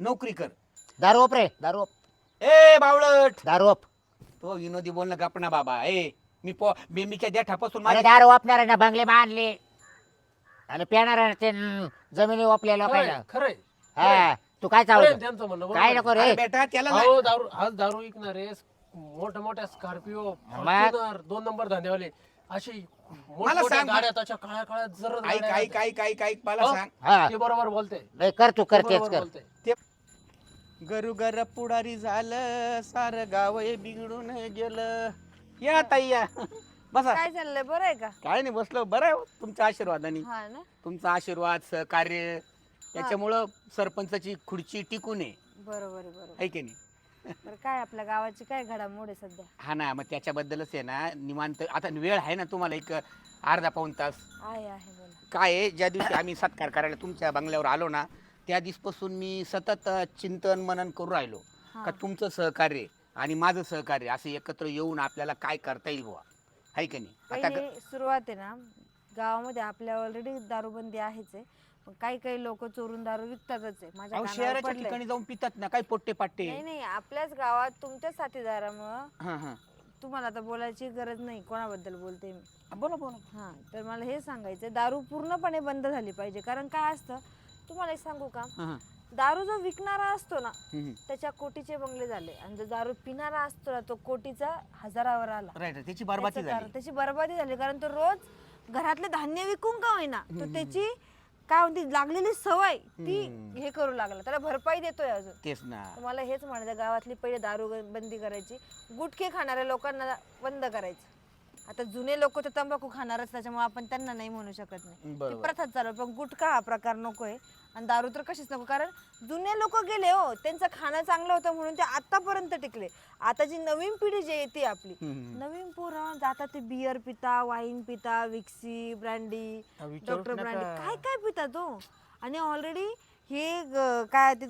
नोकरी कर. दारू ओप रे दारू ओप. ए बावळट. दारू ओप. तो विनोदी बोलणं गपना बाबा. ए मी पो बेंबीच्या देठापासून अरे माझी दारू ओपणार ना बंगले बांधले आणि पिणार ते न- जमिनी ओपल्या लोकांना. खरंय. हा तू काय खरंय चावलं त्यांचं म्हणणं काय बरोबर नको अरे रे बेटा त्याला अहो, दारू आज दारू विकणारे मोठ्या मोठ्या स्कॉर्पिओ फॉर्च्युनर दोन नंबर धंदेवाले अशी मोठ्या सांग. गाड्या त्याच्या काळ्या काळ्या जर ऐक ऐक ऐक ऐक ऐक मला हो. सांग. हा. ते बरोबर बोलते. नाही कर तू कर तेच बरोबर कर. बोलते. गरुगर पुढारी झालं सार गाव हे बिघडून गेलं. या ताई या. बसा. काय चाललंय? बरं आहे का? काय नाही बसलो. बरं आहे हो, तुमच्या आशीर्वादाने. हा ना? तुमचा आशीर्वाद सहकार्य त्याच्यामुळं सरपंचाची खुर्ची टिकून आहे. बरोबर आहे बरोबर है की नाही? बरं काय आपल्या गावाची काय घडामोड आहे सध्या? हा ना मग त्याच्याबद्दलच आहे ना निवांत. आता वेळ आहे ना तुम्हाला एक अर्धा पाऊन तास. आहे आहे बोला. काय आहे? ज्या दिवशी आम्ही सत्कार करायला तुमच्या बंगल्यावर आलो ना त्या दिवसपासून मी सतत अ, चिंतन मनन करू राहिलो. का तुमचं सहकार्य आणि माझं सहकार्य असं एकत्र येऊन आपल्याला काय करता येईल बुवा? आहे की नाही? आता ग- पहिले सुरुवात आहे ना गावामध्ये आपल्या ऑलरेडी दारूबंदी आहेच आहे. पण काही काही लोक चोरून दारू विकतातच आहे. माझ्या अहो, कानावर शहराच्या पडलंय. ठिकाणी जाऊन पितात ना काय पोट्टे पाट्टे नाही नाही आपल्याच गावात तुमच्या साथीदारामुळं हा हा. तुम्हाला आता बोलायची गरज नाही कोणाबद्दल बोलते मी. बोला बोला. हा तर मला हे सांगायचं दारू पूर्णपणे बंद झाली पाहिजे. कारण काय असतं तुम्हाला एक सांगू का? हा. दारू जो विकणारा असतो ना. त्याच्या कोटीचे बंगले झाले. आणि जो दारू पिणारा असतो ना तो कोटीचा हजारावर आला. राईट. त्याची बरबादी त्याचं झाली. कारण- त्याची बरबादी झाली. कारण तो रोज घरातले धान्य विकून का होईना तो त्याची काय म्हणते लागलेली सवय ती. हे करू लागला. त्याला भरपाई देतोय अजून. तेच ना. तर मला हेच म्हणायचं गावातली पहिले दारू बंदी करायची गुटखे खाणाऱ्या लोकांना बंद करायचं. आता जुने लोक तर तंबाखू खाणारच त्याच्यामुळे आपण त्यांना नाही म्हणू शकत नाही ती बरोबर प्रथाच चालू आहे. पण गुटखा हा प्रकार नकोय आणि दारू तर कशीच नको कारण जुने लोक गेले हो त्यांचं खाणं चांगलं होतं म्हणून ते आतापर्यंत टिकले आता जी नवीन पिढी जी येते आपली हम्म. नवीन पोरं जातात ते बियर पिता वाईन पिता विक्सी ब्रँडी विचारूच डॉक्टर ब्रँडी नका. काय काय पितात तो आणि ऑलरेडी हे ग- काय ते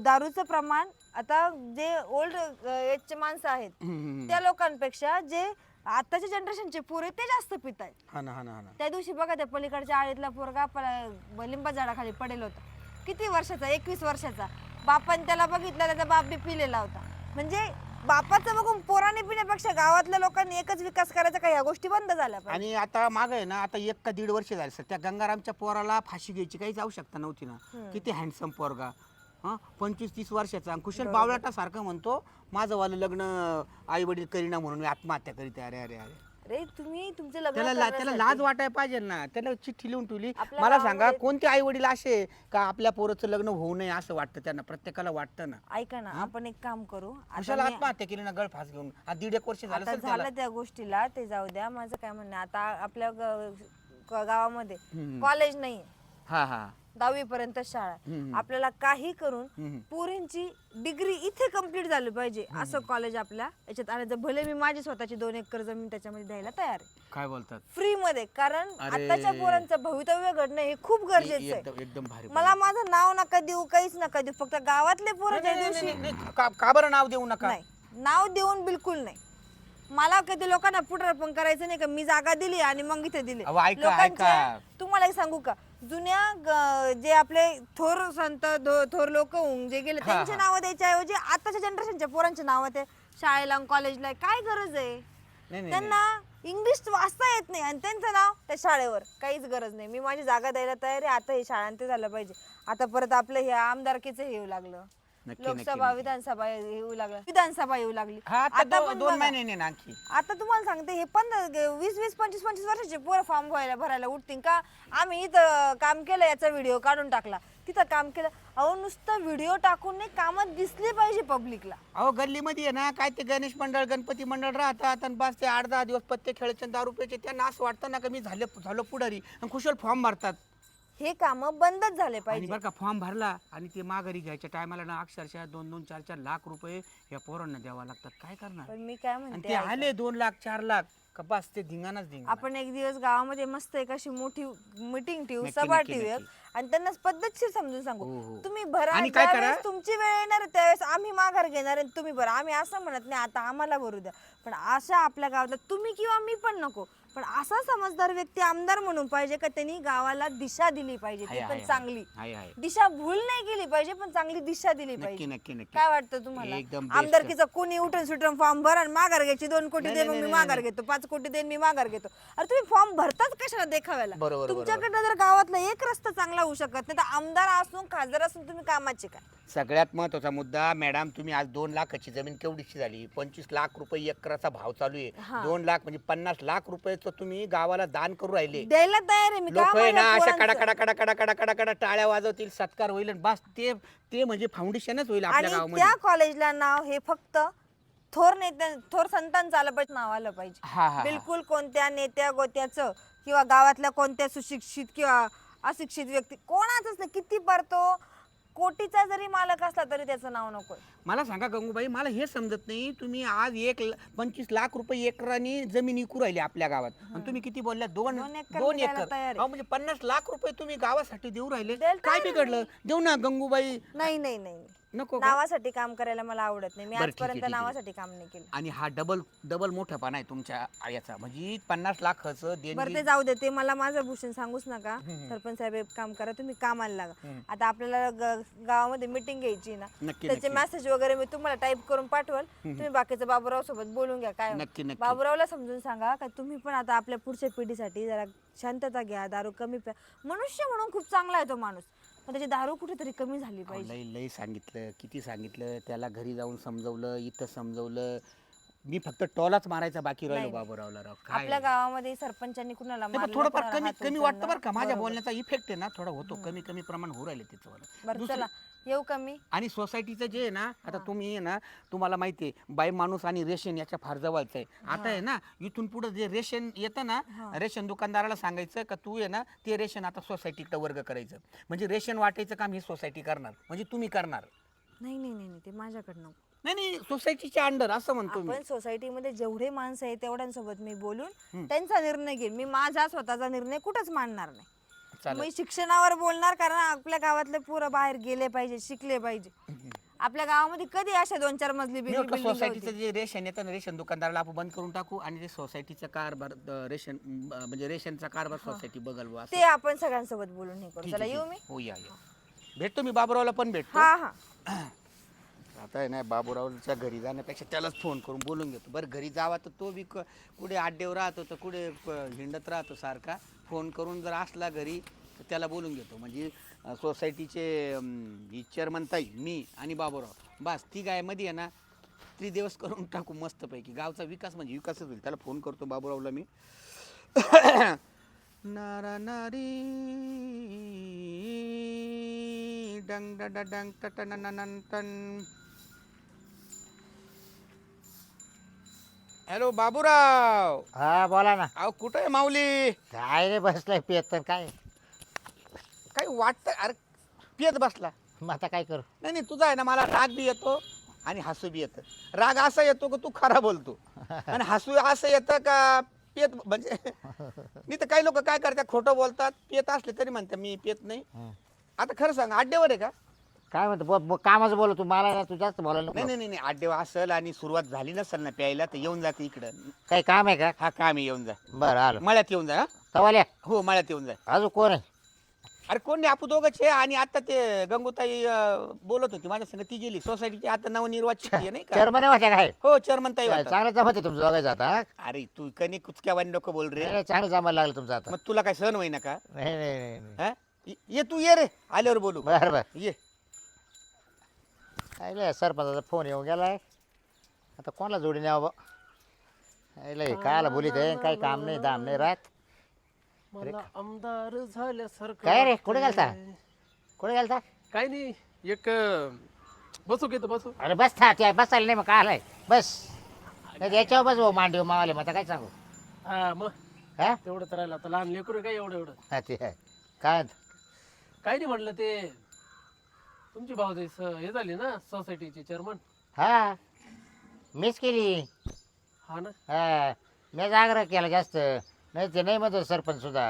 दारूचं प्रमाण आता जे ओल्ड एजचे माणसं आहेत हम्म. त्या लोकांपेक्षा जे आताच्या जनरेशनचे पोरे ते जास्त पित आहेत. हा ना हा ना हा ना. त्या दिवशी बघा त्या पलीकडच्या आळीतला पोरगा पला- लिंबा झाडाखाली पडेल होता. किती वर्षाचा? एकवीस वर्षाचा. बापाने त्याला बघितलं त्याचा बाप बी पिलेला होता. म्हणजे बापाचं बघून पोराने पिण्यापेक्षा गावातल्या लोकांनी एकच विकास करायचा का ह्या गोष्टी बंद झाल्या पाहिजे? आणि आता माग आहे ना आता एक का दीड वर्ष झाले. सर त्या गंगारामच्या पोराला फाशी घ्यायची काहीच आवश्यकता नव्हती ना. किती हँडसम पोरगा. हा पंचवीस तीस वर्षाचा. आणि कुशल बावळाटा सारखं म्हणतो माझं वालं लग्न आई वडील करीना म्हणून मी आत्महत्या करीत आहे. अरे अरे अरे. अरे तुम्ही तुमचे लग्न त्याला ला- त्याला लाज वाटायला पाहिजे ना. त्याला चिठ्ठी लिहून ठेवली. आपल्या मला सांगा गावामध्ये- कोणते आई वडील असे का आपल्या पोराचं लग्न होऊ नये असं वाटतं त्यांना? प्रत्येकाला वाटतं ना. ऐका ना आपण एक काम करू. आता कुशाला मी- आत्महत्या केली ना गळफास घेऊन. आज दीड एक वर्ष झालं आता असेल त्याला झालं त्या गोष्टीला ते जाऊ द्या. माझं काय म्हणणं आहे, आता आपल्या ग- ग- गावामध्ये. कॉलेज नाही हा हा. दहावी पर्यंत शाळा आहे. आपल्याला काही करून. पोरींची डिग्री इथे कंप्लीट झाली पाहिजे असं कॉलेज आपल्या याच्यात आणायचं भले मी माझी स्वतःची दोन एकर जमीन त्याच्यामध्ये द्यायला तयार आहे. काय बोलतात? फ्री मध्ये कारण अरे. आताच्या पोरांचं भवितव्य घडणं हे खूप गरजेचं आहे. एकदम एकदम भारी मला माझं नाव नका देऊ काहीच नका देऊ फक्त गावातले पोरं ज्या नाही, नाही, दिवशी नाही, नाही, का का बरं नाव देऊ नका? नाही नाव देऊन बिलकुल नाही. मला कधी लोकांना पुढारपण करायचं नाही का? मी जागा दिली आणि मग इथे दिली. अहो, ऐका, लोकांचे- ऐका. तुम्हाला एक सांगू का? जुन्या ग- जे आपले थोर संत धो- थोर लोक होऊन जे गेले हा, त्यांचे हा. नाव द्यायच्या ऐवजी आताच्या जनरेशनच्या पोरांचे नाव ते शाळेला कॉलेजला काय गरज आहे? नाही, नाही, त्यांना इंग्लिश वाचता येत नाही. आणि त्यांचं नाव त्या शाळेवर. काहीच गरज नाही. मी माझी जागा द्यायला तयार आहे. आता हे शाळांत झालं पाहिजे. आता परत आपलं हे आमदारकीचं हे येऊ लागलं. नक्की, लोकसभा नक्की. विधानसभा येऊ लागलं. विधानसभा येऊ लागली. हा आता दो- पण दोन बघा. महिने ना आणखी. आता तुम्हाला सांगते हे पंधरा वीस वीस पंचवीस पंचवीस वर्षाचे पोरं फॉर्म भरायला भरायला उठतील का? आम्ही इथं काम केलं याचा व्हिडिओ काढून टाकला. तिथं काम केलं. अहो नुसतं व्हिडिओ टाकून नाही कामात दिसली पाहिजे पब्लिकला अहो गल्लीमध्ये आहे ना काय ते गणेश मंडळ गणपती मंडळ राहतात आणि बस ते आठ दहा दिवस पत्ते खेळायचे आणि दारू प्यायचे. त्यांना असं वाटतं ना का मी झाले झालो पुढारी आणि कुशल फॉर्म भरतात हे काम बंदच झाले आणि पाहिजे बरं का फॉर्म भरला आणि ते माघारी घ्यायच्या टायमाला ना अक्षरशः दोन दोन चार चार लाख रुपये या पोरांना द्यावा लागतात काय करणार पण मी काय आणि म्हणते ते ऐका. आले दोन लाख चार लाख का बस ते धिंगाणाच धिंगाणा आपण एक दिवस गावामध्ये मस्त एक अशी मोठी मीटिंग ठेवू नक्की, सभा नक्की, ठेवूया. आणि त्यांना पद्धतशीर समजून सांगू हो, हो. तुम्ही भरा आणि काय करा? तुमची वेळ येणार आहे, त्यावेळेस आम्ही माघार घेणार आणि तुम्ही भरा आम्ही असं म्हणत नाही आता आम्हाला भरू द्या पण अशा आपल्या गावातल्या तुम्ही किंवा मी पण नको पण असा समजदार व्यक्ती आमदार म्हणून पाहिजे का त्यांनी गावाला दिशा दिली पाहिजे ती आहे, पण आहे, चांगली. आहे आहे दिशा भूल नाही केली पाहिजे पण चांगली दिशा दिली नक्की पाहिजे. नक्की नक्की. काय वाटतं तुम्हाला? best. आमदारकीचा कोणी उठून सुटून फॉर्म भरा आणि माघार घ्यायची दोन कोटी दे मग मी माघार घेतो पाच कोटी देईन मी माघार घेतो. अरे तुम्ही फॉर्म भरताच कशाला देखाव्याला? बरोबर, तुमच्याकडनं जर गावातला एक रस्ता चांगला होऊ शकत नाही तर आमदार असून खासदार असून तुम्ही कामाचे काय? सगळ्यात महत्त्वाचा मुद्दा मॅडम तुम्ही आज दोन लाखाची जमीन केवढीची झाली? पंचवीस लाख रुपये एकराचा भाव चालू आहे. दोन लाख म्हणजे पन्नास लाख रुपयेचं तुम्ही गावाला दान करू राहिले. द्यायला तयार आहे मी. लोक काय आहे ना म्हणलं अशा कडा पोरांचं? कडा कडा कडा कडा कडा कडा टाळ्या वाजवतील सत्कार होईल आणि बस ते ते म्हणजे फाउंडेशनच होईल आपल्या आणि गावामध्ये. त्या कॉलेजला नाव हे फक्त थोर नेत्या थोर संतांचं आलं पाहिजे नाव आलं पाहिजे. हा हा, हा. बिलकुल कोणत्या नेत्या गोत्याचं किंवा गावातल्या कोणत्या सुशिक्षित किंवा अशिक्षित व्यक्ती कोणाचंच नाही. किती परतो कोटीचा जरी मालक असला तरी त्याचं नाव नको मला सांगा गंगूबाई मला हे समजत नाही. तुम्ही आज एक ल- पंचवीस लाख रुपये एकराने जमीन विकू राहिली आपल्या गावात. आणि तुम्ही किती बोलल्या? दोन दोन एकर दोन द्यायला एकर. तयार आहे. अहो, म्हणजे पन्नास लाख रुपये तुम्ही गावासाठी देऊ राहिले. द्यायला काय तयार बिघडलं? देऊ ना गंगूबाई. नाही नाही नाही. नको का? नावासाठी काम करायला मला आवडत नाही. मी बरं, ठीक आहे, आजपर्यंत ठीक आहे. नावासाठी काम नाही केलं. आणि हा डबल डबल मोठापणा आहे तुमच्या याचा म्हणजे पन्नास लाखाचं बरं देणगी ते जाऊ दे ते मला माझं भूषण सांगूच नका. सरपंच साहेब एक काम करा तुम्ही कामाला लागा. आता आपल्याला ग- गावामध्ये मिटिंग घ्यायची ना नक्की त्याचे मेसेज वगैरे मी तुम्हाला टाईप करून पाठवल. तुम्ही बाकीचं बाबूराव सोबत बोलून घ्या काय नक्की नक्की. बाबूरावला समजून सांगा का तुम्ही पण आता आपल्या पुढच्या पिढीसाठी जरा शांतता घ्या दारू कमी प्या मनुष्य म्हणून खूप चांगला आहे तो माणूस. पण त्याची दारू कुठेतरी कमी झाली अहो, पाहिजे. लय लय सांगितलं. किती सांगितलं? त्याला घरी जाऊन समजवलं इथं समजवलं. मी फक्त टॉलाच मारायचा बाकी राहिलो. बाबूरावला राव. काय? आपल्या गावामध्ये सरपंचांनी कुणाला नाही, पण मारलं, थोडंफार कुणाला कमी हात कमी उचलला. वाटतं बरं का? माझ्या. बोलण्याचा इफेक्ट आहे ना थोडा होतो. कमी कमी प्रमाण होऊ राहिले त्याचं. बरं चला. येऊ कमी आणि सोसायटीचं जे आहे ना आता तुम्ही आहे ना तुम्हाला माहिती आहे बाई माणूस आणि रेशन याच्या फार जवळचं आहे. आता आहे ना इथून पुढे जे रेशन येतं ना रेशन दुकानदाराला सांगायचं का तू आहे ना ते रेशन आता सोसायटीकडे वर्ग करायचं. म्हणजे रेशन वाटायचं काम ही सोसायटी करणार म्हणजे तुम्ही करणार. नाही नाही नाही नाही, ते माझ्याकडनं. नाही नाही सोसायटीच्या अंडर असं म्हणतो मी. आपण सोसायटीमध्ये जेवढे माणसं आहेत तेवढ्यांसोबत मी बोलून त्यांचा निर्णय घेईन. मी माझा स्वतःचा निर्णय कुठंच मांडणार नाही. चालेल. मी शिक्षणावर बोलणार कारण आपल्या गावातले पोरं बाहेर गेले पाहिजे शिकले पाहिजे. आपल्या गावामध्ये कधी अशा दोन चार मजली मी बिल्डिंग म्हटलं सोसायटीचं जे रेशन येतं ना रेशन दुकानदाराला आपण बंद करून टाकू आणि ते सोसायटीचा कारभार अं, रेशन अं, म्हणजे रेशनचा कारभार सोसायटी बघल बुवा. ते आपण सगळ्यांसोबत बोलून हे करू. ठीक चला आहे, येऊ मी. हो या या. भेटतो मी बाबुरावला पण भेटतो. हा हा. आता आहे ना बाबूरावच्या घरी जाण्यापेक्षा त्यालाच फोन करून बोलून घेतो. बरं घरी जावा तर तो बी क- कुठे आड्डेवर राहतो तर कुठे प- हिंडत राहतो सारखा. फोन करून जर असला घरी तर त्याला बोलून घेतो म्हणजे सोसायटीचे चेअरमनताई मी आणि बाबूराव बास ती गायमध्ये आहे ना त्रिदिवस करून टाकू मस्तपैकी गावचा विकास म्हणजे विकासच होईल त्याला फोन करतो बाबूरावला मी नारा नारी डंग डंग टन हॅलो बाबूराव. हा बोला ना. अहो कुठं आहे माऊली? काय रे बसलाय पेत तर काय? काही वाटतं? अरे पियत बसला. मग आता काय करू? नाही नाही तुझा आहे ना मला राग बी येतो आणि हसू बी येतं. राग असा येतो का तू खरा बोलतो. आणि हसू असं येतं का पेत म्हणजे नाही तर काही लोक काय करतात खोटं बोलतात पेत असले तरी म्हणतात मी पेत नाही. आता खरं सांग अड्डेवर आहे का? काय म्हणतो ब- ब- कामाचं बोल तू मला ना तू जास्त बोलायला नाही नको नाही नाही अड्डेवर असेल आणि सुरुवात झाली नसेल ना प्यायला तर येऊन जाते इकडं. काही काम आहे का? हा काम आहे येऊन जा. बरं आलो. मळ्यात येऊन जा हा? तवाल्या हो मळ्यात येऊन जा. अजून कोण आहे? अरे कोण नाही आपू दोघंच आहे आणि आता ते गंगूताई अं, बोलत होती माझ्या संग ती गेली. सोसायटीची आता नवनिर्वाचित आहे नाही का? चेअरमन काय हो चेअरमन ताई. चांगलं जमते तुमचं दोघायचं आता हा? अरे तू कनी कुचक्यावानी नको बोल रे. नाही, नाही, चांगलं जमायला लागलं तुमचं आता. मग तुला काय सहन होईना का? नाही नाही नाही नाही. हा? ये- ये तू ये रे. आल्यावर बोलू. बरं बरं. ये. काय सरपंचाचा फोन येऊन गेलाय. आता कोणाला जोडी न्यावं बा? कायला बोलीत आहे काही काम नाही दाम नाही राहत. मला आमदार झाल्यासारखं काय रे कुठे वाटतंय. गेलता? कुठे गेलता? काय नाही एक अं, बसू घेतो बसू. अरे बस था त्या बसायला नाही मग काय आलाय बस. नाही याच्यावर बस भाऊ मांडीव मावाले मग आता काय सांगू? हा मग? हा? तेवढं तर राहिलं आता लहान लेकरू आहे काय एवढं एवढं? हा, ते आहे. काय? काय नाही म्हटलं ते तुमची भाऊ हे झाली ना सोसायटीची चेअरमन हा. मीच केली. हा ना? हा. मीच आग्रह केला जास्त. नाही ते नाही म्हणतो सरपंच सुद्धा.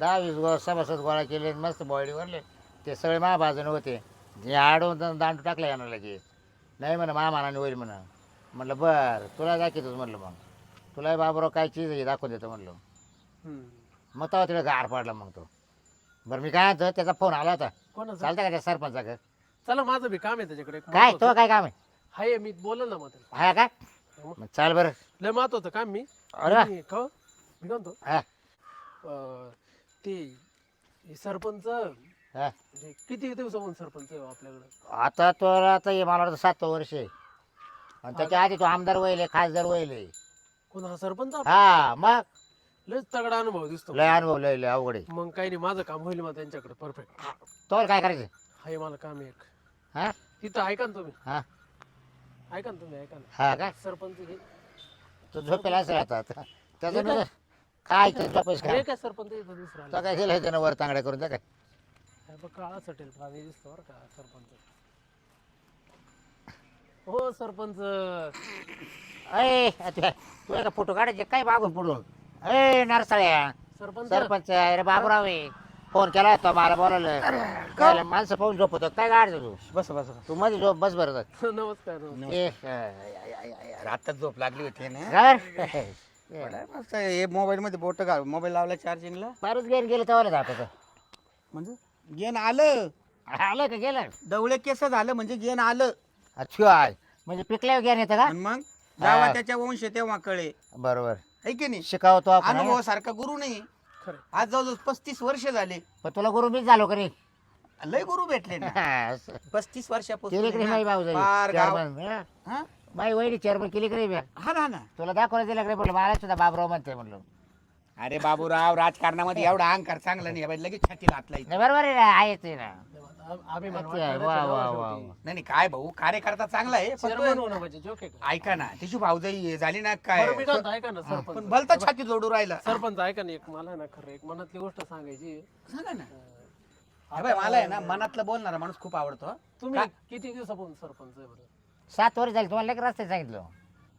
दहा वीस गो सभासद गोळा केले मस्त बॉडी वरले ते सगळे महाबाजूने होते. जे आडवून दा- दांडू टाकलं यानं लगेच. नाही म्हणा महामानाने होईल म्हणा. म्हटलं बरं तुला दाखवतोच म्हटलं मग. तुला बाबराव काय चीज आहे दाखवून देतो हम्म. मग तेव्हा तिला गार पाडला मग तो. बरं मी काय म्हणतो त्याचा फोन आला होता. कोणाचं? चालतं का त्या सरपंचाकडे चला माझं बी काम आहे त्याच्याकडे. काय. तो काय काम आहे? हाय मी बोलल ना मग त्याला. हा काय मग चाल बरं. लय महत्वाचं काम मी. अरे वा. मी- का मी काय म्हणतो? हा. अं, ते हे सरपंच हा. म्हणजे किती दिवसापासून सरपंच आहे हो आपल्याकडे? आता तो आता हे मला वाटतं सात वर्ष आहे. आणि त्याच्या आधी तो आमदार वहिले खासदार वहिले कोण हा सरपंच? हा मग लयच तगडा अनुभव दिसतो. लय अनुभव लय लय अवघड आहे. मग काही नाही माझं काम होईल मग त्यांच्याकडे परफेक्ट तो काय करायचं हाय मला काम आहे एक. हा? तिथं ऐका ना तुम्ही. हा. ऐका ना तुम्ही ऐका ना. हा काय सरपंच हे तो झोपेला असेल आता त्याचं नुसतं काय? ते झोपेस हे काय काय सरपंच इथं दुसरा तो काय केलं त्यानं वर तांगड्या करून त्या काय? बघ काळा सटेल प्राणी दिसतो बरं का सरपंच. हो सरपंच. अय तू तू का फोटो काढायचे काय मागून पुढून अय नरसाळ्या. सरपंच. सरपंच अरे बाबूराव फोन केला होता मला बोलावलं काय माणसं पाहून झोपतो काय काढतो तू बस बस तू मध्ये झोप बस बरं नमस्कार. ए, झोप लागली होती ना? बरं, मस्त आहे. हे मोबाईल मध्ये बोट घाल. मोबाईल लावला चार्जिंगला. मारूच गेन गेलं तेव्हा जात म्हणजे? गेन आलं. आलं का गेलं? डवळे केस झालं म्हणजे गेन आलं. अच्छा म्हणजे पिकल्यावर ज्ञान येतं का? आणि मग? जेव्हा त्याच्या वंश तेव्हा कळे बरोबर. है की नाही? शिकावतो आपण अनुभव सारखा गुरु नाही. खरं. आज जवळजवळ पस्तीस वर्ष झाले. पण तुला गुरु मीच झालो का रे? लय गुरु भेटले ना. पस्तीस वर्षापासून केली का ना, माई पार गाव- चेअरमन हा? माई वहिनी चेअरमन केली का रे म्या? हा ना ना. तुला दाखवलं दिलं का रे बोल मला सुद्धा बाबराव म्हणते म्हणलो. अरे बाबूराव राजकारणामध्ये एवढा अहंकार चांगला नाही बाई, लगेच लायचं. नाही बरोबर आहे ना आहे ना. अच्छा, वाटतो वा वा. वा वा. नाही नाही, काय भाऊ कार्यकर्ता चांगला आहे पण चेअरमन तो- होणं म्हणजे जोक आहे का? ऐका ना तिची भाऊजाई झाली ना काय? बरं, मी काय म्हणतो, ऐका ना पण सरपंच. भलता छाती जोडू राहिला. सरपंच ऐका ना एक मला ना खरं एक मनातली गोष्ट सांगायची. सांगा ना. बाई, मला आहे ना मनातलं बोलणारा माणूस खूप आवडतो हं. तुम्ही किती दिवसापासून सरपंच आहे बरं? सात वर्ष झाली तुम्हाला लेकर रस्ते सांगितलं.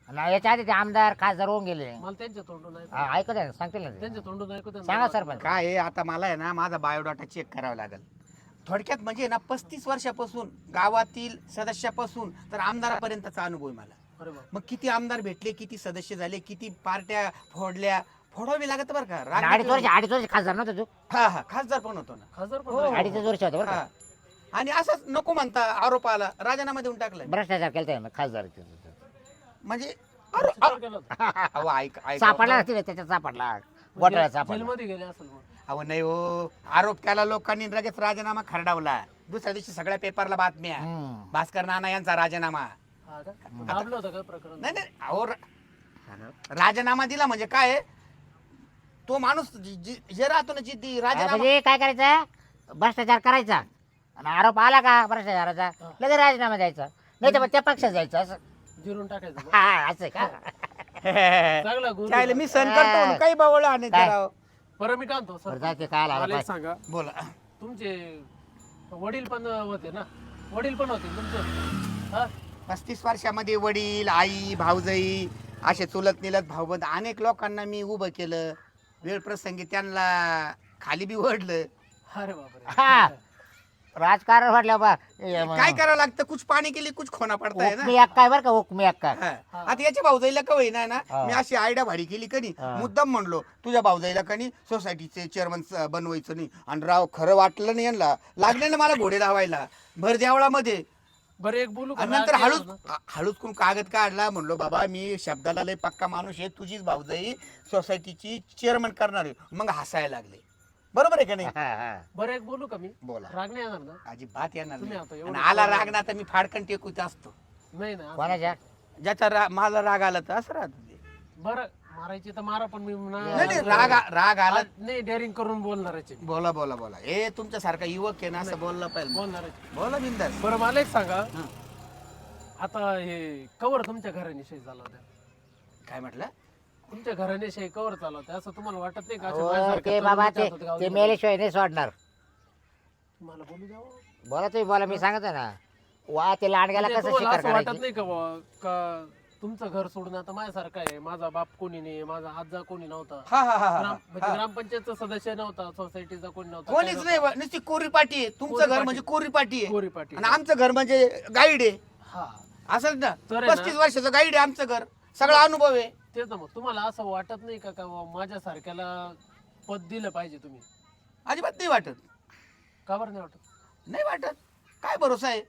आणि याच्या आधी ते आमदार खासदार होऊन गेले. मला त्यांच्या तोंडून ऐकू हा, ऐकू द्या ना, सांगतील ना ते. त्यांच्या तोंडून ऐकू द्या ना. सांगा सरपंच. काय आहे आता मला आहे ना माझा बायोडाटा चेक करावा लागेल. थोडक्यात म्हणजे ना पस्तीस वर्षापासून गावातील सदस्यापासून तर आमदारापर्यंतचा अनुभव आहे मला. मग किती आमदार भेटले किती सदस्य झाले किती पार्ट्या फोडल्या फोडावी लागत बरं का? राग अडीच वर्ष. अडीच वर्ष खासदार नव्हता तू? हा हा खासदार पण होतो ना. खासदार पण हो. अडीच वर्ष होता बरं हा. का आणि असंच नको म्हणता आरोप आला राजीनामा देऊन टाकलाय. भ्रष्टाचार केला खासदार म्हणजे अरे, खासदार केला होता. अहो ऐक ऐक. सापडला त्याच्यात सापडला. घोटाळा सापडला. जेलमध्ये गेले असेल मग अहो नाही हो. आरोप केला लोकांनी लगेच राजीनामा खरडावला. दुसऱ्या दिवशी सगळ्या पेपरला बातम्या. हम्म. भास्कर नाना यांचा राजीनामा. हा का? दाबलं होतं का प्रकरण? नाही नाही अहो र- राजीनामा दिला म्हणजे काय? आहे? तो माणूस जि- जि- जे राहतो ना जिद्दी राजीनामा म्हणजे काय करायचं? भ्रष्टाचार करायचा. आणि आरोप आला का भ्रष्टाचाराचा? लगेच राजीनामा द्यायचा. नाही तर मग त्या पक्षात जायचं असं. जिरून टाकायचं? हा असं आहे का? चांगला गुण चालेल मी सहन करतो म्हणून काही बावळ आणि काय? राव बरं मी काय म्हणतो बरं सर काय आला मला बाय. एक सांगा. बोला. तुमचे वडील पण होते ना? वडील पण होते तुमचे? हा? पस्तीस वर्षामध्ये वडील आई भाऊजाई असे चुलत निलत भाऊबंद अनेक लोकांना मी उभं केलं. वेळ प्रसंगी त्यांना खाली बी ओढलं. अरे बापरे. हा. राजकारण म्हटलं बा. हे मग- काय करावं लागतं? कुछ पाणी केली कुछ खोना पडताय ना. हुकमी अक्का आहे बरं का हुकमी अक्का हा. आता याच्या भाऊजाईला का होईना ना हा. मी अशी आयडिया भारी केली कनी हा. मुद्दाम म्हणलो तुझ्या भाऊजाईला कनी सोसायटीचे चेअरमन बनवायचं नाही. आणि राव खरं वाटलं नाही यांना. लागले ना मला घोडे लावायला. भर देवळामध्ये. बरं एक बोलू का? आणि नंतर राग हळूच येतो? हळूच कोण कागद काढला म्हणलो बाबा मी शब्दाला लय पक्का माणूस आहे. तुझीच भाऊजाई सोसायटीची चेअरमन करणार आहे. मग हसायला लागले. बरोबर आहे का नाही? हा, हा. बरं एक बोलू का मी? बोला. राग नाही येणार ना? अजिबात येणार तुम्ही आता नाही एवढं आणि आला बोलला. राग ना तर मी फाडकन टेकूत असतो. नाही ना असं- कोणाच्या? ज्याचा रा मला राग आला तर असं राहत ते. बरं मारायची तर मारा पण मी ना- नाही नाही राग आ- राग आला आज नाही डेअरिंग करून बोलणाराचे बोला बोला बोला. हे तुमच्यासारखा युवक आहे ना असं बोललं पाहिजे. बोलणाराचे बोला बिंदास. बरं मला एक सांगा. हं. आता हे कवर तुमच्या घराण्याशी झालं होतं. काय म्हटलं? तुमच्या घराण्याशी कवर चालवते. असं तुम्हाला वाटत नाही का? अशा हो, माझ्यासारख्या ते बाबा तरुणीच्या ते हातात गाव ते दिलं. मेल्याशिवाय नाही सोडणार. मला बोलू द्यावं बोला तुम्ही बोला मी सांगतो ना. वा ते लांडग्याला म्हणजे कसं तुम्हाला शिकार असं वाटत करायची? नाही का बुवा, का तुमचं घर सोडून आता माझ्यासारखं आहे? माझा बाप कोणी नाही माझा आजा कोणी नव्हता. हा हा हा, ग्राम- हा. म्हणजे ग्रामपंचायतचा सदस्य नव्हता सोसायटीचा कोणी नव्हता कोणीच नाही बा, नुसती कोरी पाटी आहे. तुमचं कोरी घर पाटी. म्हणजे कोरी पाटी नव्हतं. आहे. गोरी पाटील आणि आमचं घर म्हणजे गाईड आहे. हा. असंच ना तर आहे ना- पस्तीस वर्षाचं गाईड आहे आमचं घर. सगळा अनुभव आहे. तेच ना मग तुम्हाला असं वाटत नाही का का बुवा माझ्यासारख्याला पद दिलं पाहिजे तुम्ही? अजिबात नाही वाटत. का बरं नाही वाटत? नाही वाटत. काय भरोसा आहे?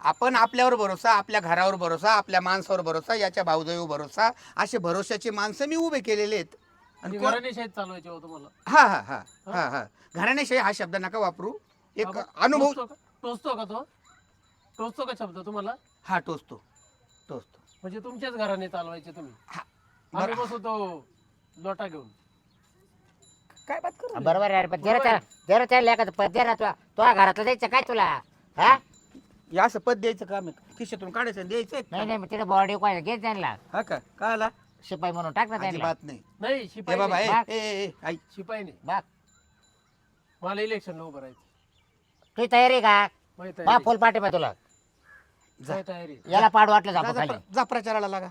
आपण आपल्यावर भरोसा आपल्या घरावर भरोसा आपल्या माणसावर भरोसा याच्या भाऊजाईवर भरोसा असे भरोशाचे माणसं मी उभे केलेले आहेत. आणि कोण- घराने शेत चालवायचे हो तुम्हाला. हा हा हा हा? हा घराण्याशिवाय हा शब्द नका वापरू. एक? अनुभव टोचतो का? टोचतो का तो? टोचतो का शब्द तुम्हाला? हा टोचतो. टोचतो. म्हणजे तुमच्याच घराने चालवायचे तुम्ही? हा. आम्ही बरं. बसू तो लोटा घेऊन. काय बात करू? बरोबर आहे पण जरा त्या जरा त्या लेखात पद दे ना तुला. तुला घरातलं द्यायचं काय तुला? हा? हे असं पद द्यायचं काम आहे खिशातून काढायचं आणि द्यायचं नाही नाही मग तिथे बॉडी काय घे त्यांना. हा का? काय आला? शिपाई म्हणून टाक ना त्यांना. अजिबात नाही. नाही हे शिपाई बाबा नाही. ए. ए, ए, ए, ऐक शिपाई नाही. बघ मला इलेक्शनला उभं राहायचं. तुझी तयारी का? माहीत बा आहे फुल पाठिंबा तुला. जा. तयारी याला पाड वाटलं जा, जातो जा, खाली. प्र- जा प्रचाराला लागा.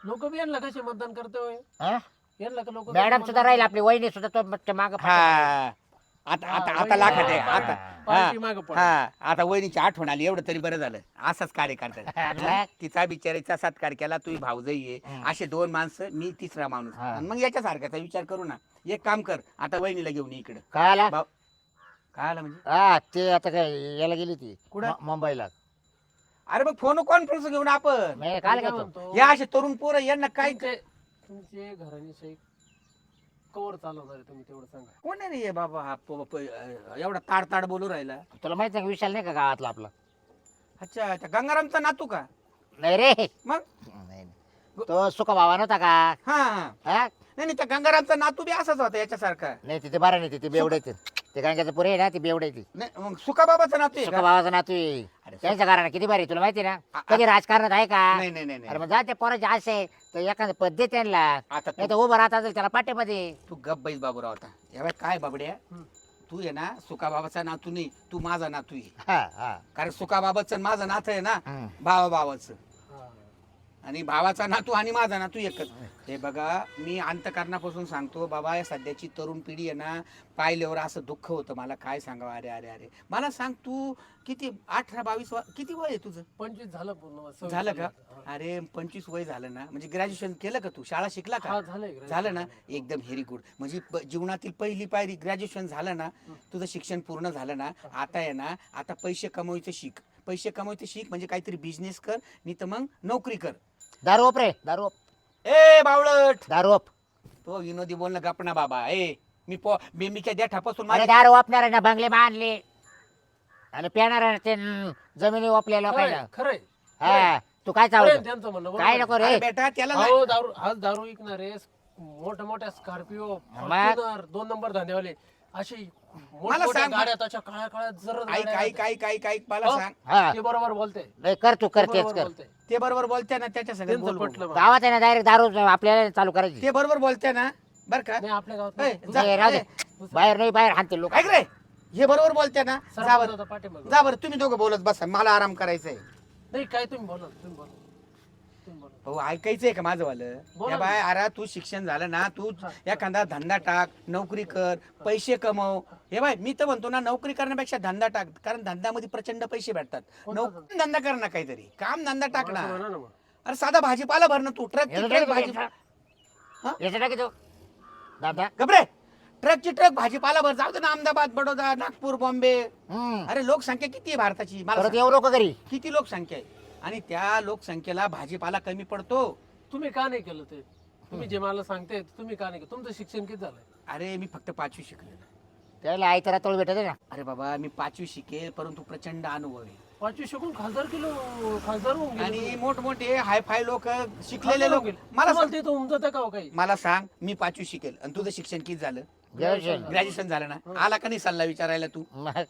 लोक बी यांना कसे मतदान करते होय हा? यांना का लोक मॅडम सुद्धा राहील आपली वहिनी सुद्धा तो माग हा. आता आता आता लाखात आहे आता पार्टी हा, मागं पड हा. आता वहिनीची आठवण आली एवढं तरी बरं झालं. असाच कार्य करतात हा. तिचा बिचारीचा सत्कार केला तुझी भाऊजाई आहे. असे दोन माणसं मी तिसरा माणूस. हा. आणि मग याच्यासारख्याचा विचार करू ना. एक काम कर आता वहिनीला घेऊन ये इकडे. काय आला भाऊ काय आलं म्हणजे? हा ते आता काय याला गेली ती कुठं? मु- मुंबईला. अरे मग फोन कॉन्फरन्स घेऊन आपण. नाही मी काल काय घेतो. म्हणतो, या असे तरुण पोरं यांना काय तुमचे तुमचे घराने शेख कवर चालवणार आहे तुम्ही तेवढं सांगा. कोण आहे रे हे बाबा? हा प- प- अं, एवढा ताड ताड बोलू राहिला. तुला माहीत नाही का विशाल नाही का गावातला आपला? अच्छा अच्छा गंगारामचा नातू का? नाही रे. मग? नाही, नाही. तो सुका भावा नव्हता का? हा हा. हा? नाही नाही त्या गंगारामचा नातू बी असाच होता याच्यासारखा. नाही तिथे बरं नाही तिथे बेवडे ते गांग्याचं पुरे आहे ना ती बेवडे नाही मग सुका बाबाचा नातू आहे सुका? भावाचा नातू आहे. अरे त्यांच्या घराणं किती भारी तुला माहिती ना आ- कधी राजकारणात आहे का नाही नाही नाही अरे नाही मग जा ते पोराचे असे तर एखादं पद्धत त्यांना आता नाही तू तर उभं राहत असेल त्याला पाठीमध्ये तू गप बैस बाबूराव होता एवढा काय बाबड्या. तू आहे ना सुका बाबाचा नातू नाही तू माझा नातू आहे हा हा कारण सुका बाबाचं आणि माझं नातं आहे ना हम्म. भावाचं हा. आणि भावाचा नातू आणि माझा नातू एकच. हे बघा मी अंतकरणापासून सांगतो बाबा या सध्याची तरुण पिढी आहे ना पाहिल्यावर असं दुःख होतं मला. काय सांगावं? अरे अरे अरे. मला सांग तू किती अठरा बावीस वा- किती वय आहे तुझं? पंचवीस झालं पूर्ण झालं का. अरे पंचवीस वय झालं ना. म्हणजे ग्रॅज्युएशन केलं का तू? शाळा शिकला का. झालं ना? एकदम व्हेरी गुड म्हणजे जीवनातील पहिली पायरी ग्रॅज्युएशन झालं ना तुझं शिक्षण पूर्ण झालं ना आता आहे ना आता पैसे कमवायचं शिक. पैसे कमवायचं शिक म्हणजे काहीतरी बिझनेस कर नाही तर मग नोकरी कर. दारू ओप रे दारू ओप. ए बावळट. दारू ओप. तो विनोदी बोलणं गपना बाबा. ए मी पो बेंबीच्या देठापासून अरे माझी दारू ना बंगले बांधले आणि पिणार आहे ते न- जमिनी ओपल्या लोकांना. खरंय हा तू काय खरंय चावलं त्यांचं म्हणणं काय बरोबर नको रे? बेटा त्याला अहो, दारू आज दारू विकणारे मोठ्या मोठ्या स्कॉर्पिओ फॉर्च्युनर दोन नंबर धंदेवाले अशी मोठमोठ्या सांग. गाड्या त्याच्या काळ्या काळ्या जर ऐक ऐक ऐक ऐक ऐक मला हो. सांग. हा. ते बरोबर बोलते. नाही कर तू कर ते तेच बरोबर कर. बोलते. ते बरोबर बोलते ना त्याच्या त्यांचं पटलं. मला. गावात आहे ना डायरेक्ट दारू आपल्याला चालू करायची ते बरोबर बोलते ना बर का नाही आपल्या गावात ए, नाही. जा. नाही, राहू दे. ए, बाहेर नाही बाहेर हाणते लोक ऐक रे हे बरोबर बोलते ना जा बरं होता पाठीमागं. जा बरं तुम्ही दोघं बोलत बसा मला आराम करायचा आहे नाही काय तुम्ही बोला तुम्ही बोला तुम्ही बोला. हो ऐकायचंय का माझं वालं बोला या ना. बाय अरे तू शिक्षण झालं ना तू हा. एखादा धंदा टाक नोकरी कर पैसे कमव. हे बाय मी तर म्हणतो ना नोकरी करण्यापेक्षा धंदा टाक कारण धंद्यामध्ये प्रचंड पैसे भेटतात. नोकरी धंदा? कर ना काहीतरी. काम धंदा टाक ना. मला म्हणा ना मग. अरे साधा भाजीपाला भर ना तू. ट्रक भाजी हा? याचं टाकी तो दादा. गबरे ट्रकची ट्रक भाजीपाला भर. जाऊ दे ना अहमदाबाद बडोदा नागपूर बॉम्बे. हम्म. अरे लोकसंख्या किती आहे भारताची? मला परत सांग. येऊ नको घरी. किती लोकसंख्या आहे? आणि त्या लोकसंख्येला भाजीपाला कमी पडतो. तुम्ही का नाही केलं ते? तुम्ही जे मला सांगते तुम्ही का नाही केलं? तुमचं शिक्षण किती झालंय? अरे मी फक्त पाचवी शिकलेलो त्याला आई तर तोळ भेटत ना अरे बाबा मी पाचवी शिकेल परंतु प्रचंड अनुभव आहे. पाचवी शिकून खासदार किलो खासदार होऊन गेले आणि. मोठमोठे हाय फाय लोक शिकलेले लोक. मला तुम्हाला सांग ते उमजतं का हो काही? मला सांग मी पाचवी शिकेल. आणि तुझं शिक्षण किती झालं? ग्रॅज्युएशन ग्रॅज्युएशन झालं ना. आला का नाही सल्ला विचारायला तू? मग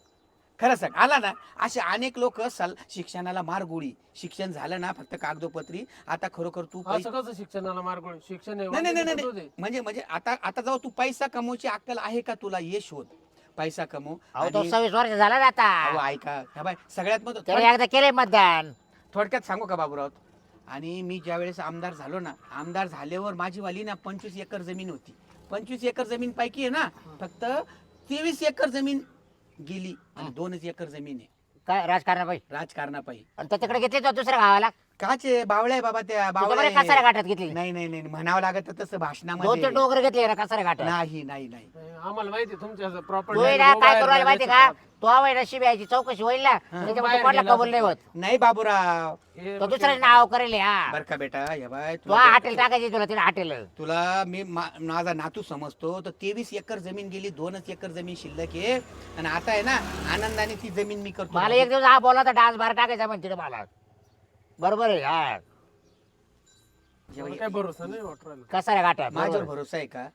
खरं सांग आला ना असे अनेक लोक सल शिक्षणाला मार गोळी शिक्षण झालं ना फक्त कागदोपत्री. आता खरोखर तू पैसे- असं कसं शिक्षणाला मार्ग शिक्षण नाही नाही नाही नाही. म्हणजे म्हणजे आता आता जाऊ तू पैसा कमवची अक्कल आहे का तुला? ये शोध. पैसा कमव अहो तो आणि- सव्वीस वर्ष झाला ना आता. अहो, ऐका. हा बाय सगळ्यात मग त्याने एकदा केले मतदान. थोडक्यात सांगू का बाबूराव? आणि मी ज्या वेळेस आमदार झालो ना आमदार झाल्यावर माझी वाली ना पंचवीस एकर जमीन होती. पंचवीस एकर जमीन पैकी आहे ना फक्त तेवीस एकर जमीन गेली आणि दोनच एकर जमीन आहे. काय राजकारणापाई राजकारणापायी. आणि त्याच्याकडे घेतले तो दुसऱ्या गावाला? काचे बावळे बाबा त्या बावळे बरं कसाऱ्या गाठात घेतली. नाही नाही नाही म्हणावं लागत तसं दोन ते भाषणामध्ये डोंगर घेतले ना कसाऱ्या गाठात नाही नाही नाही. आम्हाला माहिती आहे तुमच्या तू आहे प्रॉपर्टी ना काय करू राहिला माहिती का? तो आहे ना शिब्याची चौकशी होईल ना. त्याच्यामध्ये बाहेर कोणाला गेला कबूल नाही होत. नाही बाबूराव. तो दुसऱ्या नाव करेल हा. बर का बेटा हे बाय तो तुला हॉटेल टाकायची तुला तिला हॉटेल. तुला मी मा- माझा नातू समजतो तर तेवीस एकर जमीन गेली दोनच एकर जमीन शिल्लक आहे. आणि आता आहे ना आनंदाने ती जमीन मी करतो. मला एक दिवस हा बोला तर डान्स बार टाकायचा म्हणते मला. बरोबर आहे हा काय भरोसा नाही राहिला. कसाऱ्या गाठात माझ्यावर बरोबर. भरोसा आहे का?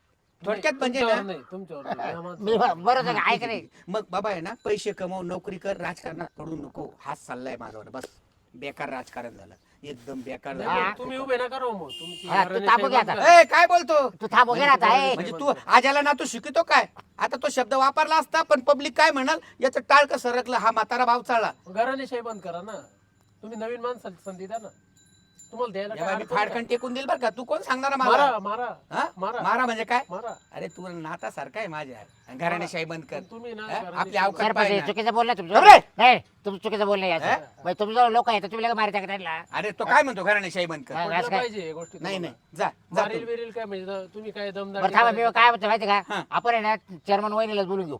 थोडक्यात म्हणजे तुमच्यावर ना नाही तुमच्यावर नाही. आम्हाला- मी बरोबर आहे, ऐक नाही मग बाबा आहे ना पैसे कमाव नोकरी कर राजकारणात पडू नको. हाच चाललाय माझ्यावर बस. बेकार राजकारण झालं. एकदम बेकार नाही, झालं. मग तुम्ही उभे नका राहू मग. तुमची हा, तू घराण्याशाही तापू घे बंद आता. करा. ए काय बोलतो? तू थांब वगैरे आता म्हणजे तू आजाला ना तू शिकतो काय? आता तो शब्द वापरला असता पण पब्लिक काय म्हणाल? याचं टाळकं सरकलं हा म्हातारा भाव चालला. घराण्याशाही बंद करा ना. तुम्ही नवीन माणसाला संधी द्या ना तुम्हाला द्यायला या काय बाई, मी अडचण फाडकन नाही. टेकून देईल बरं का तू कोण सांगणार मारा मला मारा हा? मारा. मारा म्हणजे काय मारा अरे तू नाता सारखा आहे माझ्या घराण्याशाही बंद कर पण तुम्ही ना हा? घराण्याशाही आपली सरपंच हे. चुकीचं बोललं तुमचं आहे. नाही तुम्ही चुकीचं बोललं याचं म्हणजे लोक आहेत तुम्ही लगेच मारता का त्यांना अरे तो काय म्हणतो घराण्याशाही बंद कर हा. पटलं असं काय? पाहिजे या गोष्टी नाही. नाही जा जा मारील तू. बिरील काय म्हणजे ज- तुम्ही काय दमदार बरं थांबा मी काय म्हणतो माहिती का हा. आपण आहे ना चेअरमन वहिनीलाच बोलून घेऊ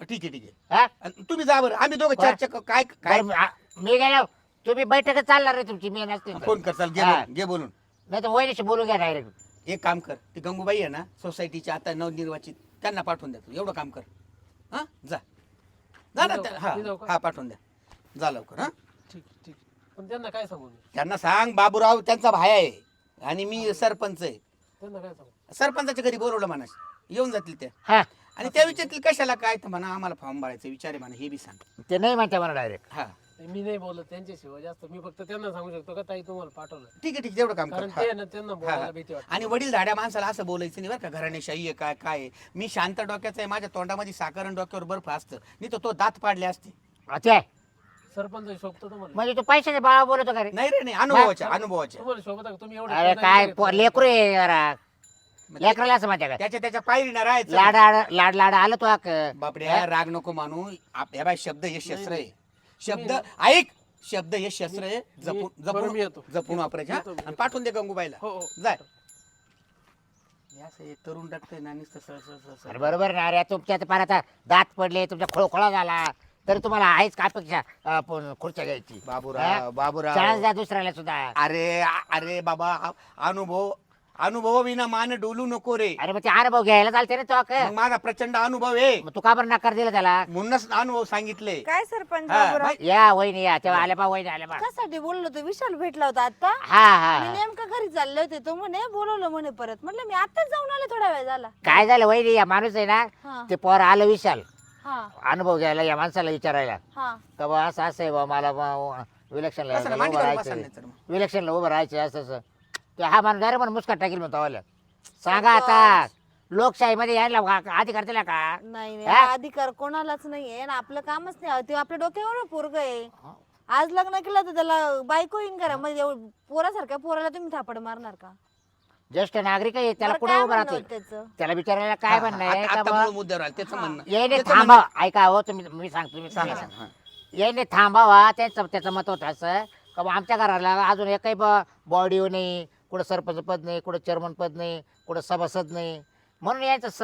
ठीक आहे ठीक आहे हा? आणि तुम्ही जा बरं आम्ही दोघं? चर्चा क- काय काय बरं, आ- मी गेलो तुम्ही बैठकच चालणार रे तुमची मी नसते फोन कर चाल घे हा. बोलून, घे बोलून. नाही तर वहिनीशी बोलू घ्या डायरेक्ट एक काम कर ती गंगूबाई आहे ना सोसायटीच्या आता नवनिर्वाचित त्यांना पाठवून द्या तू एवढं काम कर. हा? जा. जा ना मी त्या- हा मी जाऊ का? हा पाठवून द्या. जा लवकर हा? ठीक ठीक. पण त्यांना काय सांगू मी? त्यांना सांग बाबूराव त्यांचा भाया आहे. आणि मी सरपंच आहे. त्यांना काय सांगू? सरपंचाच्या घरी बोलवलं म्हणा येऊन जातील त्या. हा. आणि त्या विचारतील कशाला काय? तर म्हणा आम्हाला फॉर्म भरायचं विचार आहे म्हणा हे बी सांग. ते नाही म्हणते मला डायरेक्ट हा. मी नाही बोलत त्यांच्याशिवाय जास्त. मी फक्त त्यांना सांगू शकतो का ताई तुम्हाला पाठवलं. ठीक आहे ठीक आहे तेवढं काम कर कारण हा. ते ना त्यांना हा, बोलायला हा. भीती वाटते. आणि वडील धाड्या माणसाला असं बोलायचं नाही बरं का घराणेशाही आहे काय काय आहे. मी शांत डोक्याचा आहे माझ्या तोंडामध्ये साखर आणि डोक्यावर बर्फ असतं. नाही तर तो दात पाडले असते. ते सरपंच शोभतो तुम्हाला? म्हणजे तू पैशाचे बाळा बोलतो का रे? नाही रे नाही अनुभवाच्या अनुभवाच्या. तुम्हाला शोभत का? तुम्ही एवढे अरे काय. पो- लेकरू आहे जरा. लेकराला असं म्हणते का? त्याच्या त्याच्या पायरीना राहायचं. लाड लाड लाड आलं तो अक. बापड्या राग नको मानू. आप- हे बाय शब्द हे शस्त्र आहे. शब्द ऐक. शब्द हे शस्त्र आहे जपून मी येतो. जपून जपून वापरायचे हा? येतो, मी आणि येतो. पाठवून दे गंगूबाईला. हो हो. जाय. हे असं तरुण टाकतंय ना नुसतं सळ सळ सळ सळ. अरे बरोबर ना अरे तुमच्या तर दात पडले तुमच्या खोळखोळा झाला. तर तुम्हाला आहेच का अपेक्षा अं, प- खुर्च्या घ्यायची? बाबूराव बाबूराव. चान्स द्या दुसऱ्याला सुद्धा. अरे आ- अरे बाबा अनुभव अनुभव विना मान डोलू नको रे. अरे मग ते अनुभव घ्यायला चालते रे. मग माझा प्रचंड अनुभव आहे. मग तू का बरं नकार दिला त्याला? म्हणूनच अनुभव सांगितले. काय सरपंच हा, बाबूराव? बाई- या वहिनी या. तेव्हा आल्या पा वहिनी आल्या पा कशासाठी बोललो तो विशाल भेटला होता आता हा हा मी हा. नेमका घरी चालले होते. तो म्हणे बोलवलं म्हणे परत. म्हटलं मी आताच जाऊन आले थोडा वेळ झाला. काय झालं वहिनी? या माणूस आहे ना हा. ते पोर आलं विशाल. हा. अनुभव घ्यायला या माणसाला विचारायला. हा. का बा असं असं आहे बा मला विलक्षणला कसं मांडी नाही तर मग. विलक्षणला उभं राहायचं असं असं. ते हा माणूस डायरेक्ट म्हणून मुस्काट टाकील म्हणतो आवाला सांगा आता लोकशाहीमध्ये यायला का- अधिकार दिला का? नाही नाही हा? अधिकार कोणालाच नाहीये आणि आपलं कामच नाही. ते आपल्या डोक्यावर पोरग आहे. आज लग्न केलं तर त्याला बायको येईन करा म्हणजे एवढं पोरासारख्या पोराला तुम्ही थापड मारणार का? ज्येष्ठ नागरिक आहे त्याला बरं, कुठे काय उभं म्हणणं राहते होतं त्याचं? त्याला विचारायला काय हा, म्हणणं आहे? आता- का आता बा- मूळ मुद्द्यावर आलं त्याचं म्हणणं. याने त्याचं थांबा ऐका हो तुम्ही मी सांगतो मी सांगा, सांगा हा. थांबावा त्याचं त्याचं मत होतं असं. का आमच्या घराला अजून एकही बॉडी नाही कुठं सरपंच पद नाही कुठं चेअरमन पद नाही कुठं सभासद नाही. म्हणून याचा स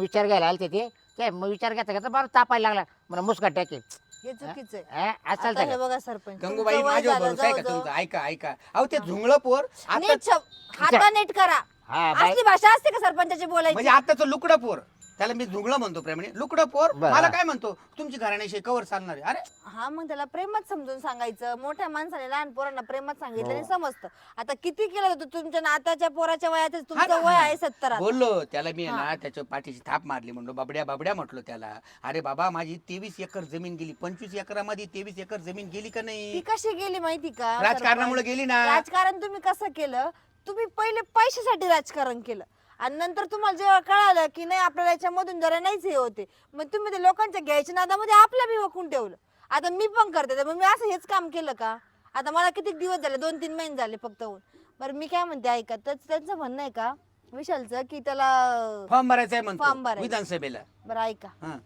विचार घ्यायला आले ते. ते मग विचार घेता घेता बरं तापायला लागला. म्हणून मुस्काट टाकेल हे चुकीचं आहे. हा, असं आता चालतं हे का? बघा सरपंच गंगूबाई तुमचं वय माझ्यावर झालं, भरोसा आहे का जाऊ, तुमचा? ऐका ऐका. अहो ते झुंगळं पोर जाऊ. आता नीट शब- हाता नीट करा. हा असली भाषा असते का सरपंचाची बोलायची? म्हणजे आताचं लुकडं पोर. त्याला मी झुंगळं म्हणतो प्रेमाने. लुकडं पोर बरं. मला काय म्हणतो? तुमची घराण्याशी कवर चालणार आहे. अरे. हा मग त्याला प्रेमात समजून सांगायचं. मोठ्या माणसाने लहान पोरांना प्रेमात सांगितलं समजतं. आता किती केलं होतं? तुमच्या नाताच्या पोराच्या वयात हा तुमचं ना, वय हा. आहे सत्तर आता. बोललो त्याला मी आहे ना त्याच्या पाठीची थाप मारली म्हणलो. बाबड्या बाबड्या म्हटलो त्याला. अरे बाबा माझी तेवीस एकर जमीन गेली. पंचवीस एकरामध्ये तेवीस एकर जमीन गेली का ती नाही कशी गेली माहिती का? राजकारणामुळे? गेली ना. राजकारण तुम्ही कसं केलं? तुम्ही पहिले पैशासाठी राजकारण केलं. आणि नंतर तुम्हाला जेव्हा कळालं की नाही आपल्याला याच्यामधून जरा नाहीच हे होते. मग तुम्ही ते लोकांच्या घ्यायच्या नादामध्ये आपल्या बी वकून ठेवलं. आता मी पण करते तर मग मी असं हेच काम केलं का? आता मला किती दिवस झाले दोन तीन महिने झाले फक्त होऊन. बरं मी काय म्हणते ऐका तर त्यांचं म्हणणं आहे का विशालचं की त्याला फॉर्म भरायचा आहे फॉर्म भरायचा. विधानसभेला. बरं ऐका. हा.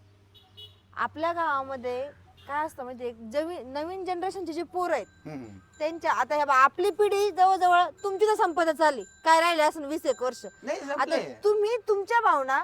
आपल्या गावामध्ये काय असतं म्हणजे एक जवी नवीन जनरेशनची जी पोरं आहेत हम्म. त्यांच्या आता ह्या बा- आपली पिढी जवळजवळ तुमची तर संपदा चालली काय राहिले असं वीस एक वर्ष नाही आता संपलंय. तुम्ही तुमच्या भावना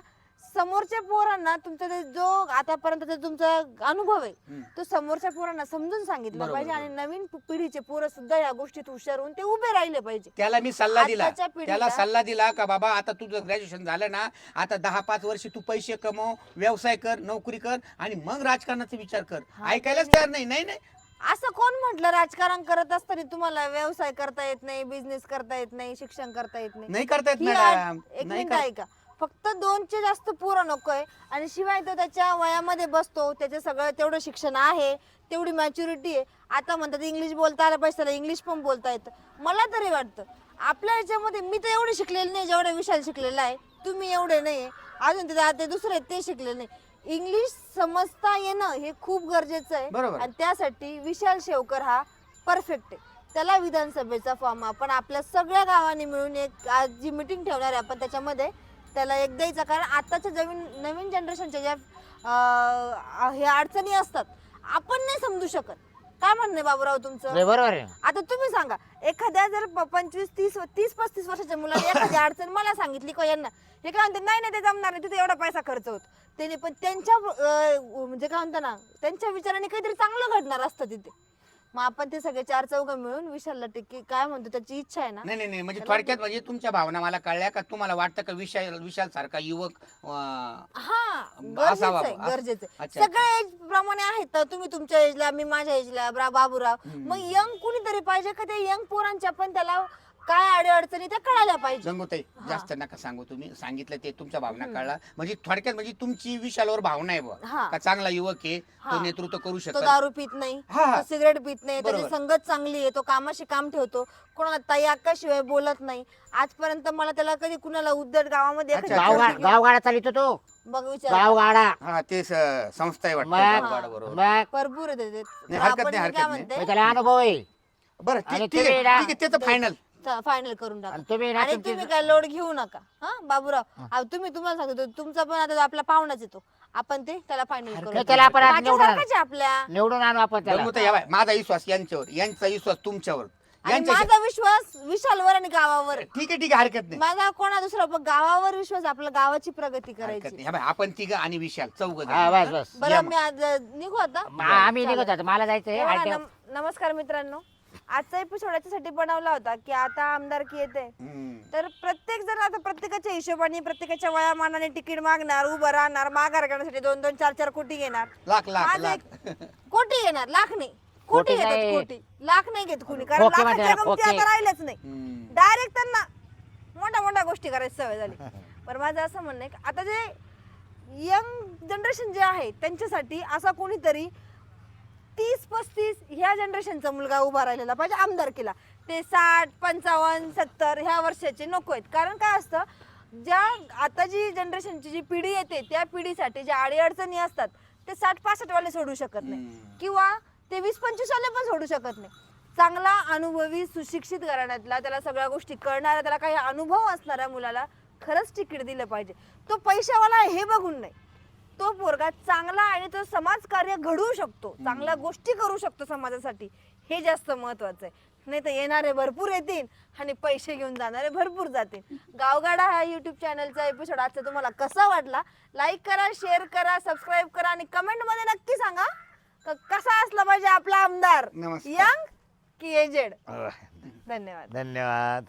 समोरच्या पोरांना तुमचा ते जो आतापर्यंतचा तुमचा अनुभव आहे. तो समोरच्या पोरांना समजून सांगितलं पाहिजे आणि. नवीन पिढीचे पोरं सुद्धा या गोष्टीत हुशार होऊन ते उभे राहिले पाहिजे. त्याला मी सल्ला दिला. आताच्या पिढीला- त्याला सल्ला दिला का बाबा आता तुझं ग्रॅज्युएशन झालं ना आता दहा पाच वर्ष तू पैसे कमव व्यवसाय कर नोकरी कर आणि मग राजकारणाचा विचार कर. हा, ऐकायलाच तयार नाही नाही नाही. असं कोण म्हटलं राजकारण करत असताना तुम्हाला व्यवसाय करता येत नाही बिझनेस करता येत नाही शिक्षण करता येत नाही? नाही करता येत ही मॅडम एक नाही मिनिट कर- ऐका. फक्त दोनचे जास्त पोरं नकोय. आणि शिवाय तो त्याच्या वयामध्ये बसतो त्याचे सगळं तेवढं शिक्षण आहे तेवढी मॅच्युरिटी आहे. आता म्हणतात इंग्लिश बोलता आलं पाहिजे त्याला इंग्लिश पण बोलता येतं. मला तरी वाटतं आपल्या याच्यामध्ये मी तर एवढे शिकलेले नाही जेवढे विशाल शिकलेला आहे. तुम्ही एवढे नाही. अजून ते ते दुसरे आहेत ते शिकले नाही. इंग्लिश समजता येणं हे खूप गरजेचं आहे. बरोबर. आणि त्यासाठी विशाल शेवकर हा परफेक्ट आहे. त्याला विधानसभेचा फॉर्म आपण आपल्या सगळ्या गावांनी मिळून एक आज जी मिटिंग ठेवणार आहे आपण त्याच्यामध्ये त्याला एक द्यायचा. कारण आताच्या नवीन नवीन जनरेशनच्या ज्या हे अडचणी असतात आपण नाही समजू शकत. काय म्हणणं बाबूराव तुमचं? नाही, बरोबर आहे. आता तुम्ही सांगा एखाद्या जर प- पंचवीस तीस तीस पस्तीस वर्षाच्या मुलाने एखादी अडचण मला सांगितली का यांना? हे काय म्हणते नाही नाही ते जमणार नाही तिथे एवढा पैसा खर्च होतो. त्याने पण त्यांच्या अं, म्हणजे काय म्हणता ना त्यांच्या विचाराने काहीतरी चांगलं घडणार असतं तिथे. मग आपण ते सगळे चार चौघ मिळून विशालला टिक्की काय म्हणतो त्याची इच्छा आहे ना? नाही नाही नाही म्हणजे थोडक्यात म्हणजे तुमच्या भावना मला कळल्या का? तुम्हाला वाटतं का विशाल विशाल सारखा युवक अं, हा असावा गरजेचं आहे बा. गरजेचं आहे. अच्छा, सगळ्या एज प्रमाणे आहेत. तर तुम्ही तुमच्या एजला मी माझ्या एजला ब्रा बाबूराव. मग यंग कुणीतरी पाहिजे का? त्या यंग पोरांच्या पण त्याला काय अडी अडचणी त्या कळायला पाहिजे. गंगोताई जास्त नका सांगू तुम्ही. सांगितलं ते तुमच्या भावना कळला म्हणजे थोडक्यात म्हणजे तुमची विशालवर भावना आहे बुवा. हा. का चांगला युवक आहे हा. तो नेतृत्व करू तो शकतो. दारू पित नाही हा. तो सिगरेट पित नाही त्याची बरोबर. संगत चांगली आहे तो कामाशी काम ठेवतो. कोणाला ताई अक्काशिवाय बोलत नाही. आजपर्यंत मला त्याला कधी कुणाला उद्धट गावामध्ये गाव गोष्ट गाडा चालितो तो. केली. बघ विचार. गाव गाडा हा ते स- संस्था आहे मग गावगाडा बरोबर. मग. भरपूर आहे त्याचे. नाही, हरकत आपण नाही, मी हरकत काय नाही. म्हणते? मग त्याला अनुभव आहे. बरं ठीक आणि ठीक आहे. तुम्ही ना- ठीक आहे ते तर फायनल फायनल करून टाका. आणि तुम्ही ना आणि तुमची तुम्ही काय लोड घेऊ नका हा? बाबूराव अहो, तुम्ही तुम्हाला सांगतो तुमचा पण आता आपला पाहुणाच येतो. आपण ते त्याला फायनल करू नाही, त्याला आपण आज निवडून आणू. माझ्यासारखाच आहे आपल्या. निवडून आणू आपण त्याला. गंगोताई या बाय, माझा विश्वास यांच्यावर यांचा विश्वास तुमच्यावर. आणि यांच्या माझा विश्वास विशालवर आणि गावावर. ठीक आहे ठीक आहे हरकत नाही. माझा कोणा दुसरा पण गावावर विश्वास आपल्या गावाची प्रगती हरकत करायची. नाही. या बाय, आपण तिघ आणि विशाल चौघ हा बस बस. बरं मी आज अ, निघू आता? आम्ही निघत आता मला जायचंय तेव्हा आठ नम- नमस्कार मित्रांनो. आजचा एपिसोड याच्यासाठी बनवला होता की आता आमदारकी येते. तर प्रत्येक जण आता प्रत्येकाच्या हिशोबाने प्रत्येकाच्या वयामानाने तिकीट मागणार उभं राहणार माघार करण्यासाठी दोन दोन चार चार कोटी घेणार लाख लाख लाख एक- कोटी घेणार लाख नाही कोटी कोटी घेतात नाही. कोटी लाख नाही घेत कुणी कारण लाखाच्या गमती. आता राहिल्याच नाही हम्म. डायरेक्ट त्यांना मोठ्या मोठ्या गोष्टी करायची सवय झाली पण माझं असं म्हणणं आहे की आता जे यंग जनरेशन जे आहे त्यांच्यासाठी असा कोणीतरी तीस पस्तीस ह्या जनरेशनचा मुलगा उभा राहिलेला पाहिजे आमदारकीला ते साठ पंचावन्न सत्तर ह्या वर्षाचे नको आहेत. कारण काय असतं ज्या आता जी जनरेशनची जी पिढी येते त्या पिढीसाठी ज्या अडीअडचणी असतात ते साठ पासष्ट वाले सोडू शकत नाही. किंवा ते वीस पंचवीस वाले पण सोडू शकत नाही. चांगला अनुभवी सुशिक्षित घराण्यातला त्याला सगळ्या गोष्टी कळणारा त्याला काही अनुभव असणाऱ्या मुलाला खरंच तिकीट दिलं पाहिजे. तो पैशावाला हे बघून नाही. तो पोरगा चांगला आणि तो समाज कार्य घडवू शकतो. चांगल्या गोष्टी करू शकतो समाजासाठी. हे जास्त महत्वाचं आहे. नाही तर येणारे भरपूर येतील आणि पैसे घेऊन जाणारे भरपूर जातील. गावगाडा हा युट्यूब चॅनलचा एपिसोड आजचा तुम्हाला कसा वाटला? लाईक करा शेअर करा सबस्क्राईब करा आणि कमेंटमध्ये नक्की सांगा क- कसा असला पाहिजे आपला आमदार. नमस्कार. यंग की एजेड. धन्यवाद. धन्यवाद.